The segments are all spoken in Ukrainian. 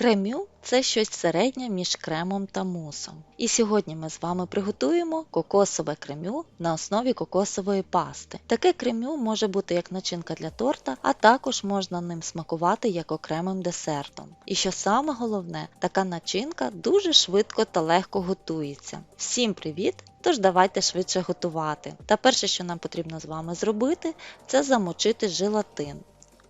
Кремю це щось середнє між кремом та мусом. І сьогодні ми з вами приготуємо кокосове кремю на основі кокосової пасти. Таке кремю може бути як начинка для торта, а також можна ним смакувати як окремим десертом. І що саме головне, така начинка дуже швидко та легко готується. Всім привіт! Тож давайте швидше готувати. Та перше, що нам потрібно з вами зробити, це замочити желатин.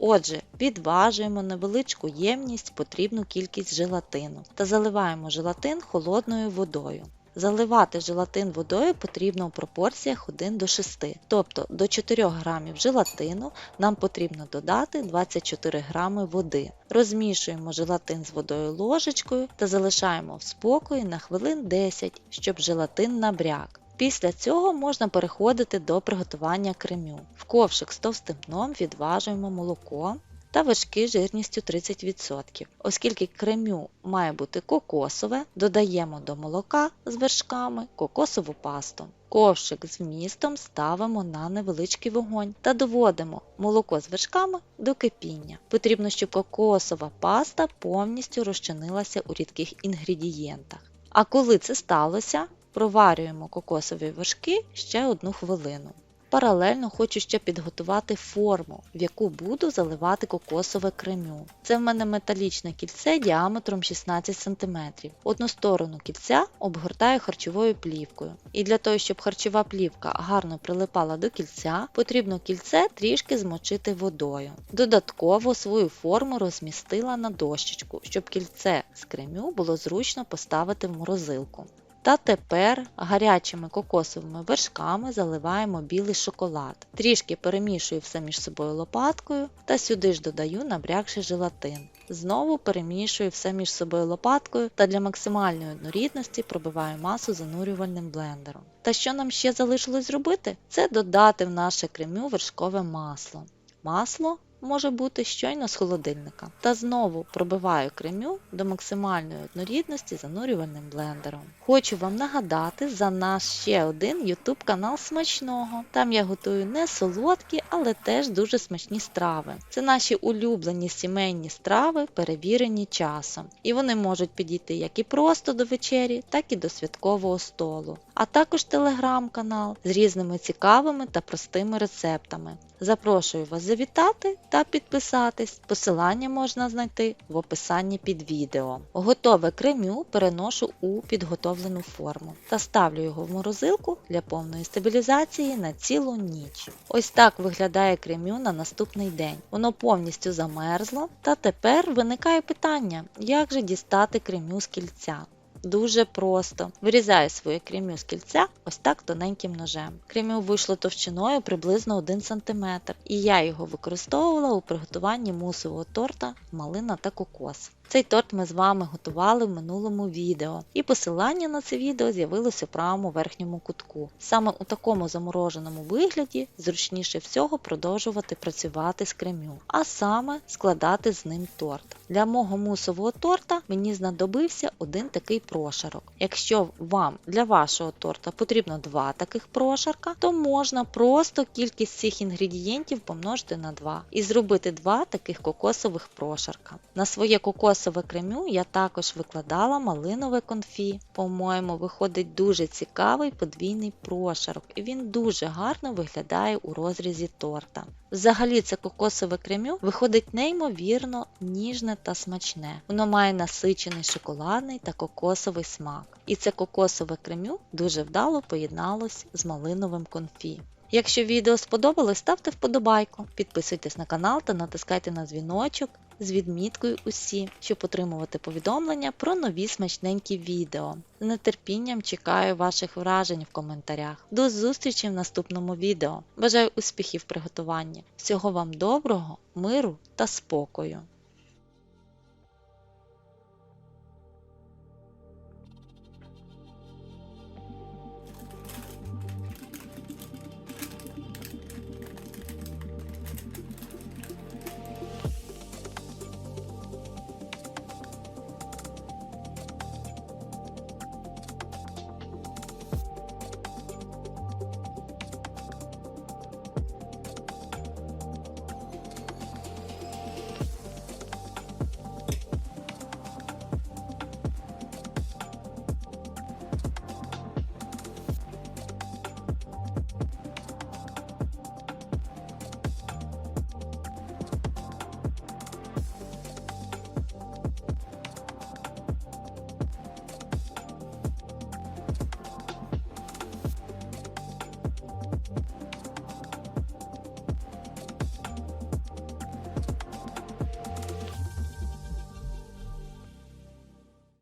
Отже, підважуємо невеличку ємність потрібну кількість желатину та заливаємо желатин холодною водою. Заливати желатин водою потрібно у пропорціях 1 до 6, тобто до 4 грамів желатину нам потрібно додати 24 грами води. Розмішуємо желатин з водою ложечкою та залишаємо в спокої на хвилин 10, щоб желатин набряк. Після цього можна переходити до приготування кремю. В ковшик з товстим дном відважуємо молоко та вершки жирністю 30%. Оскільки кремю має бути кокосове, додаємо до молока з вершками кокосову пасту. Ковшик з вмістом ставимо на невеличкий вогонь та доводимо молоко з вершками до кипіння. Потрібно, щоб кокосова паста повністю розчинилася у рідких інгредієнтах. А коли це сталося, Проварюємо кокосові вершки ще одну хвилину. Паралельно хочу ще підготувати форму, в яку буду заливати кокосове кремю. Це в мене металічне кільце діаметром 16 см. Одну сторону кільця обгортаю харчовою плівкою. І для того, щоб харчова плівка гарно прилипала до кільця, потрібно кільце трішки змочити водою. Додатково свою форму розмістила на дощечку, щоб кільце з кремю було зручно поставити в морозилку. Та тепер гарячими кокосовими вершками заливаємо білий шоколад. Трішки перемішую все між собою лопаткою та сюди ж додаю набрякший желатин. Знову перемішую все між собою лопаткою та для максимальної однорідності пробиваю масу занурювальним блендером. Та що нам ще залишилось зробити? Це додати в наше кремю вершкове масло. Масло може бути щойно з холодильника. Та знову пробиваю кремю до максимальної однорідності занурювальним блендером. Хочу вам нагадати за наш ще один YouTube канал смачного. Там я готую не солодкі, але теж дуже смачні страви. Це наші улюблені сімейні страви, перевірені часом. І вони можуть підійти як і просто до вечері, так і до святкового столу. А також телеграм-канал з різними цікавими та простими рецептами. Запрошую вас завітати та підписатись. Посилання можна знайти в описанні під відео. Готове кремю переношу у підготовлену форму та ставлю його в морозилку для повної стабілізації на цілу ніч. Ось так виглядає кремю на наступний день. Воно повністю замерзло, та тепер виникає питання, як же дістати кремю з кільця. Дуже просто. Вирізаю своє кремю з кільця ось так тоненьким ножем. Кремю вийшло товщиною приблизно 1 см, і я його використовувала у приготуванні мусового торта малина та кокос. Цей торт ми з вами готували в минулому відео, і посилання на це відео з'явилося у правому верхньому кутку. Саме у такому замороженому вигляді зручніше всього продовжувати працювати з кремю, а саме складати з ним торт. Для мого мусового торта мені знадобився один такий прошарок. Якщо вам для вашого торта потрібно два таких прошарка, то можна просто кількість цих інгредієнтів помножити на 2 і зробити два таких кокосових прошарка. На своє кокосове кремю я також викладала малинове конфі. По-моєму, виходить дуже цікавий подвійний прошарок, і він дуже гарно виглядає у розрізі торта. Взагалі, це кокосове кремю виходить неймовірно ніжне та смачне. Воно має насичений шоколадний та кокосовий смак. І це кокосове кремю дуже вдало поєдналось з малиновим конфі. Якщо відео сподобалось, ставте вподобайку, підписуйтесь на канал та натискайте на дзвіночок з відміткою усі, щоб отримувати повідомлення про нові смачненькі відео. З нетерпінням чекаю ваших вражень в коментарях. До зустрічі в наступному відео. Бажаю успіхів в приготуванні. Всього вам доброго, миру та спокою!